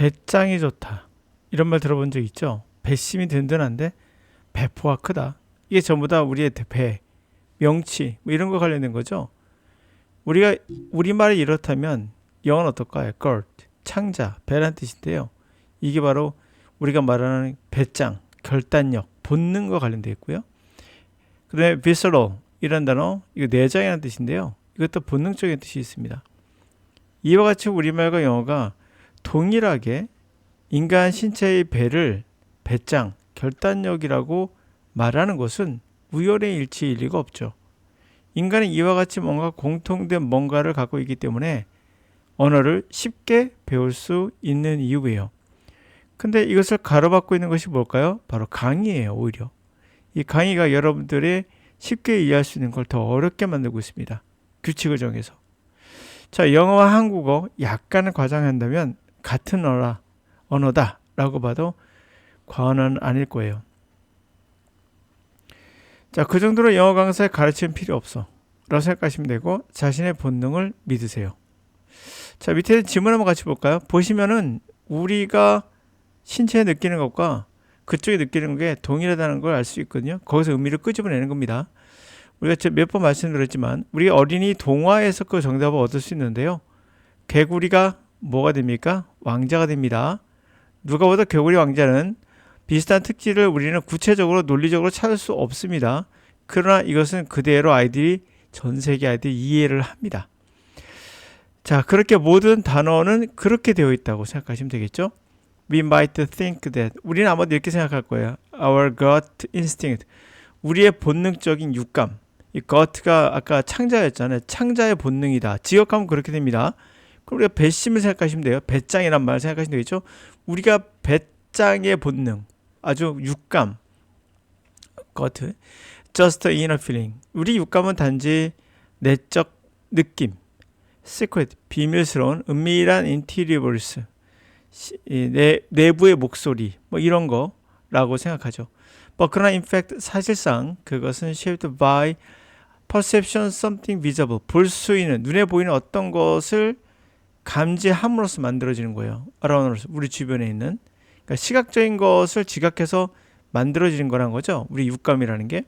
배짱이 좋다. 이런 말 들어본 적 있죠? 배심이 든든한데 배포가 크다. 이게 전부 다 우리의 배, 명치 뭐 이런 거 관련된 거죠. 우리가 우리말이 이렇다면 영어는 어떨까요? GERT, 창자, 배란 뜻인데요. 이게 바로 우리가 말하는 배짱, 결단력, 본능과 관련되어 있고요. 그 다음에 visceral 이런 단어, 이거 내장이라는 뜻인데요. 이것도 본능적인 뜻이 있습니다. 이와 같이 우리말과 영어가 동일하게 인간 신체의 배를 배짱, 결단력이라고 말하는 것은 우연의 일치일 리가 없죠. 인간은 이와 같이 뭔가 공통된 뭔가를 갖고 있기 때문에 언어를 쉽게 배울 수 있는 이유예요. 근데 이것을 가로막고 있는 것이 뭘까요? 바로 강의예요, 오히려. 이 강의가 여러분들의 쉽게 이해할 수 있는 걸 더 어렵게 만들고 있습니다. 규칙을 정해서. 자, 영어와 한국어 약간은 과장한다면 같은 언어라, 언어다라고 봐도 과언은 아닐 거예요. 자, 그 정도로 영어 강사의 가르침 필요 없어. 라고 생각하시면 되고 자신의 본능을 믿으세요. 자, 밑에 질문 한번 같이 볼까요? 보시면은 우리가 신체에 느끼는 것과 그쪽에 느끼는 게 동일하다는 걸 알 수 있거든요. 거기서 의미를 끄집어내는 겁니다. 우리가 몇 번 말씀드렸지만 우리 어린이 동화에서 그 정답을 얻을 수 있는데요. 개구리가 뭐가 됩니까? 왕자가 됩니다. 누가 보다 개구리 왕자는 비슷한 특질을 우리는 구체적으로 논리적으로 찾을 수 없습니다. 그러나 이것은 그대로 아이들이 전 세계 아이들이 이해를 합니다. 자, 그렇게 모든 단어는 그렇게 되어 있다고 생각하시면 되겠죠? We might think that 우리는 아마도 이렇게 생각할 거예요. Our gut instinct. 우리의 본능적인 육감. 이 gut가 아까 창자였잖아요. 창자의 본능이다. 지역하면 그렇게 됩니다. 그럼 우리가 배심을 생각하시면 돼요. 배짱이란 말을 생각하시면 되겠죠? 우리가 배짱의 본능. 아주 육감. gut. just inner feeling. 우리 육감은 단지 내적 느낌. secret. 비밀스러운 은밀한 interiors. 내, 내부의 목소리 뭐 이런 거라고 생각하죠. 뭐 그러나 in fact 사실상 그것은 shaped by perception something visible 볼 수 있는 눈에 보이는 어떤 것을 감지함으로써 만들어지는 거예요. around 우리 주변에 있는 그러니까 시각적인 것을 지각해서 만들어지는 거란 거죠. 우리 육감이라는 게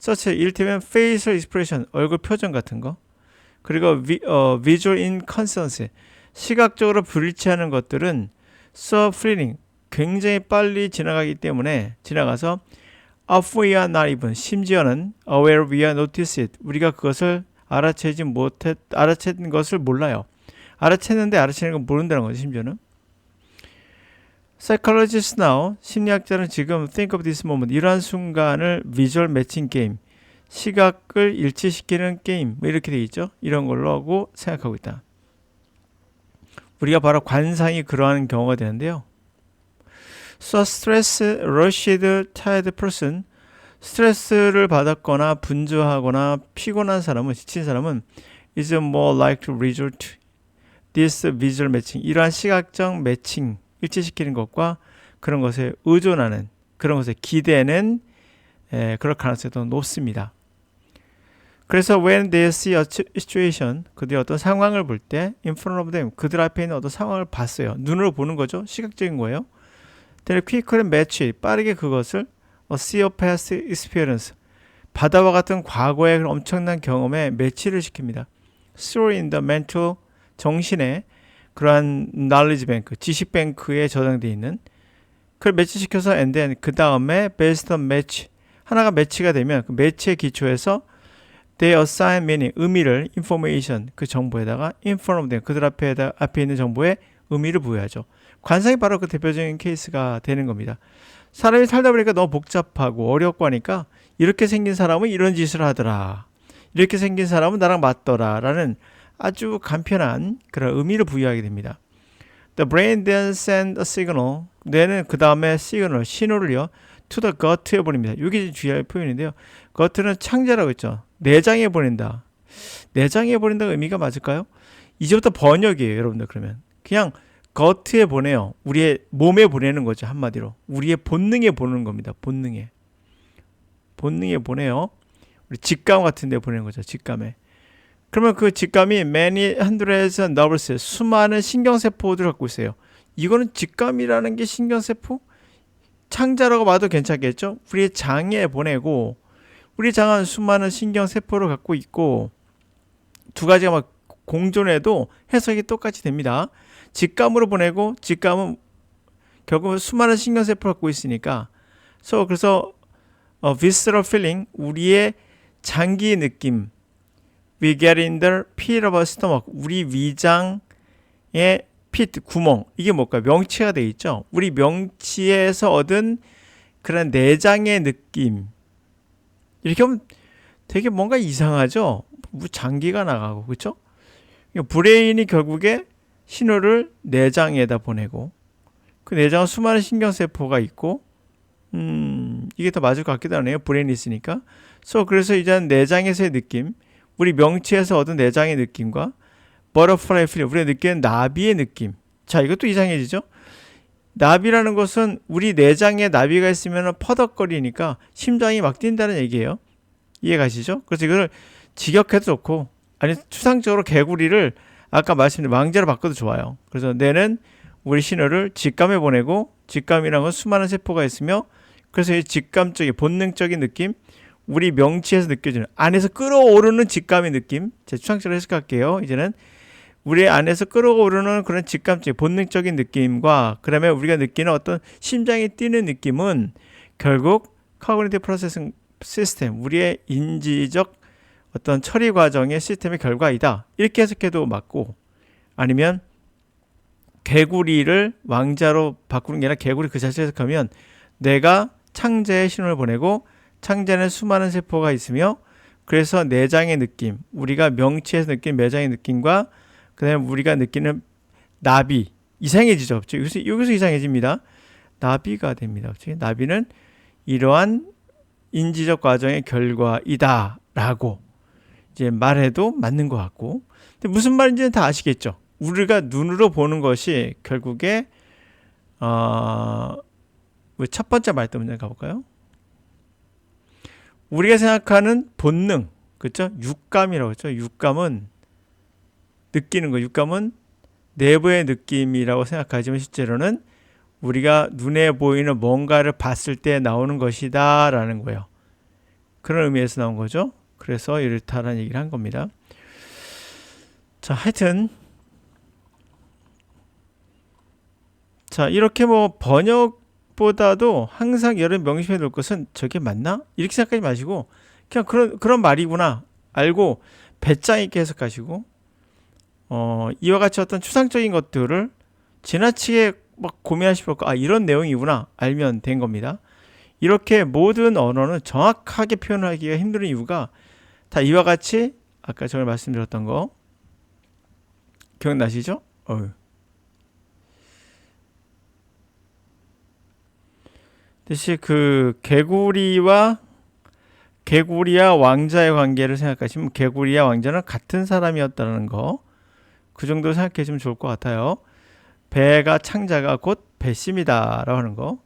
such 이를테면 facial expression 얼굴 표정 같은 거 그리고 vi, 어, visual inconsistence 시각적으로 불일치하는 것들은 fleeting 굉장히 빨리 지나가기 때문에 지나가서 of we are 심지어는 aware we are notice it 우리가 그것을 알아채지 못했 알아채는 것을 몰라요. 알아챘는데 알아채는 건 모른다는 거죠. 심지어는 psychologists now 심리학자는 지금 think of this moment 이러한 순간을 visual matching game 시각을 일치시키는 게임 뭐 이렇게 돼 있죠. 이런 걸로 하고 생각하고 있다. 우리가 바로 관상이 그러한 경우가 되는데요. So stress rushed tired person 스트레스를 받았거나 분주하거나 피곤한 사람은 지친 사람은 is more likely to resort this visual matching 이러한 시각적 매칭 일치시키는 것과 그런 것에 의존하는 그런 것에 기대는 에, 그럴 가능성이 더 높습니다. 그래서 when they see a situation 그들이 어떤 상황을 볼 때 in front of them 그들 앞에 있는 어떤 상황을 봤어요. 눈으로 보는 거죠. 시각적인 거예요. Then quickly match 빠르게 그것을 a see of past experience 바다와 같은 과거의 엄청난 경험에 매치를 시킵니다. Through in the mental 정신에 그러한 knowledge bank 지식 뱅크에 저장되어 있는 그걸 매치시켜서 and then 그 다음에 based on match 하나가 매치가 되면 그 매치에 기초해서 they assign meaning 의미를 information 그 정보에다가 inform them 그들 앞에 앞에 있는 정보에 의미를 부여하죠. 관상이 바로 그 대표적인 케이스가 되는 겁니다. 사람이 살다 보니까 너무 복잡하고 어렵고 하니까 이렇게 생긴 사람은 이런 짓을 하더라. 이렇게 생긴 사람은 나랑 맞더라. 라는 아주 간편한 그런 의미를 부여하게 됩니다. The brain then send a signal. 뇌는 그 다음에 signal, 신호를요. to the gut에 보냅니다. 이게 주의할 표현인데요. gut는 창자라고 했죠. 내장에 보낸다. 내장에 보낸다 의미가 맞을까요? 이제부터 번역이에요, 여러분들 그러면. 그냥 gut에 보내요. 우리의 몸에 보내는 거죠, 한마디로. 우리의 본능에 보내는 겁니다. 본능에. 본능에 보내요. 우리 직감 같은 데 보내는 거죠, 직감에. 그러면 그 직감이 many hundreds of nerves 수많은 신경세포들을 갖고 있어요. 이거는 직감이라는 게 신경세포? 창자라고 봐도 괜찮겠죠? 우리 장에 보내고 우리 장은 수많은 신경세포를 갖고 있고 두 가지가 막 공존해도 해석이 똑같이 됩니다. 직감으로 보내고 직감은 결국은 수많은 신경세포를 갖고 있으니까 so 그래서 어, visceral feeling 우리의 장기 느낌 we get in the pit of our stomach 우리 위장의 pit 구멍. 이게 뭘까 명치가 돼 있죠? 우리 명치에서 얻은 그런 내장의 느낌. 이렇게 하면 되게 뭔가 이상하죠? 뭐 장기가 나가고 그렇죠 브레인이 결국에 신호를 내장에다 보내고 그 내장은 수많은 신경세포가 있고 음 이게 더 맞을 것 같기도 하네요. 브레인이 있으니까. So 그래서 이제 내장에서의 느낌 우리 명치에서 얻은 내장의 느낌과 butterfly feeling 우리가 느끼는 나비의 느낌. 자 이것도 이상해지죠? 나비라는 것은 우리 내장에 나비가 있으면 퍼덕거리니까 심장이 막 뛴다는 얘기예요. 이해가시죠? 그래서 이걸 직역해도 좋고 아니 추상적으로 개구리를 아까 말씀드린 왕자로 바꿔도 좋아요. 그래서 뇌는 우리 신호를 직감에 보내고 직감이란 건 수많은 세포가 있으며 그래서 이 직감적인 본능적인 느낌 우리 명치에서 느껴지는 안에서 끌어오르는 직감의 느낌 제 추상적으로 해석할게요. 이제는 우리 안에서 끌어오르는 그런 직감적 본능적인 느낌과 그다음에 우리가 느끼는 어떤 심장이 뛰는 느낌은 결국 커그니티브 프로세싱 시스템 우리의 인지적 어떤 처리 과정의 시스템의 결과이다. 이렇게 해석해도 맞고 아니면 개구리를 왕자로 바꾸는 게 아니라 개구리 그 자체 해석하면 내가 창자에 신호를 보내고 창자는 수많은 세포가 있으며 그래서 내장의 느낌, 우리가 명치에서 느끼는 내장의 느낌과 그다음에 우리가 느끼는 나비 이상해지죠. 여기서 여기서 이상해집니다. 나비가 됩니다. 나비는 이러한 인지적 과정의 결과이다라고 이제 말해도 맞는 것 같고 근데 무슨 말인지는 다 아시겠죠. 우리가 눈으로 보는 것이 결국에 어, 첫 번째 말도 먼저 가볼까요? 우리가 생각하는 본능, 그렇죠? 육감이라고 했죠. 육감은 느끼는 거. 육감은 내부의 느낌이라고 생각하지만 실제로는 우리가 눈에 보이는 뭔가를 봤을 때 나오는 것이다라는 거예요. 그런 의미에서 나온 거죠. 그래서 이렇다라는 얘기를 한 겁니다. 자, 하여튼 자, 이렇게 뭐 번역 보다도 항상 여러 명심해 둘 것은 저게 맞나? 이렇게 생각하지 마시고 그냥 그런 그런 말이구나 알고 배짱 있게 해석하시고 어, 이와 같이 어떤 추상적인 것들을 지나치게 막 고민하실 거, 아, 이런 내용이구나 알면 된 겁니다. 이렇게 모든 언어는 정확하게 표현하기가 힘든 이유가 다 이와 같이 아까 제가 말씀드렸던 거 기억나시죠? 어휴. 대신 그 개구리와 개구리와 왕자의 관계를 생각하시면 개구리와 왕자는 같은 사람이었다는 거. 그 정도 생각해 주면 좋을 것 같아요. 배가 창자가 곧 배심이다라고 하는 거.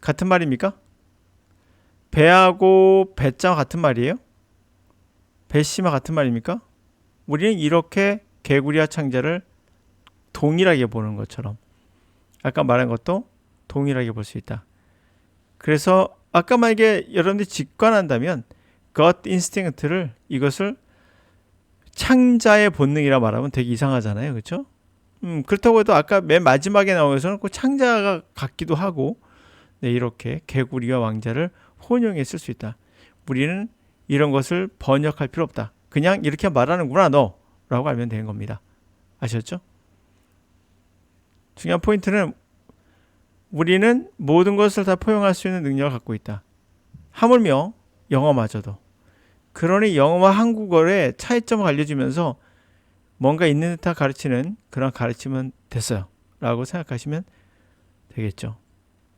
같은 말입니까? 배하고 배짱 같은 말이에요? 배심과 같은 말입니까? 우리는 이렇게 개구리와 창자를 동일하게 보는 것처럼 아까 말한 것도 동일하게 볼 수 있다. 그래서 아까 만약에 여러분들이 직관한다면 God instinct를 이것을 창자의 본능이라 말하면 되게 이상하잖아요. 그렇죠? 음, 그렇다고 해도 아까 맨 마지막에 나오면서는 그 창자가 같기도 하고 네, 이렇게 개구리와 왕자를 혼용해 쓸 수 있다. 우리는 이런 것을 번역할 필요 없다. 그냥 이렇게 말하는구나 너 라고 알면 되는 겁니다. 아셨죠? 중요한 포인트는 우리는 모든 것을 다 포용할 수 있는 능력을 갖고 있다. 하물며 영어마저도. 그러니 영어와 한국어의 차이점을 알려주면서 뭔가 있는 듯한 가르치는 그런 가르치면 됐어요. 라고 생각하시면 되겠죠.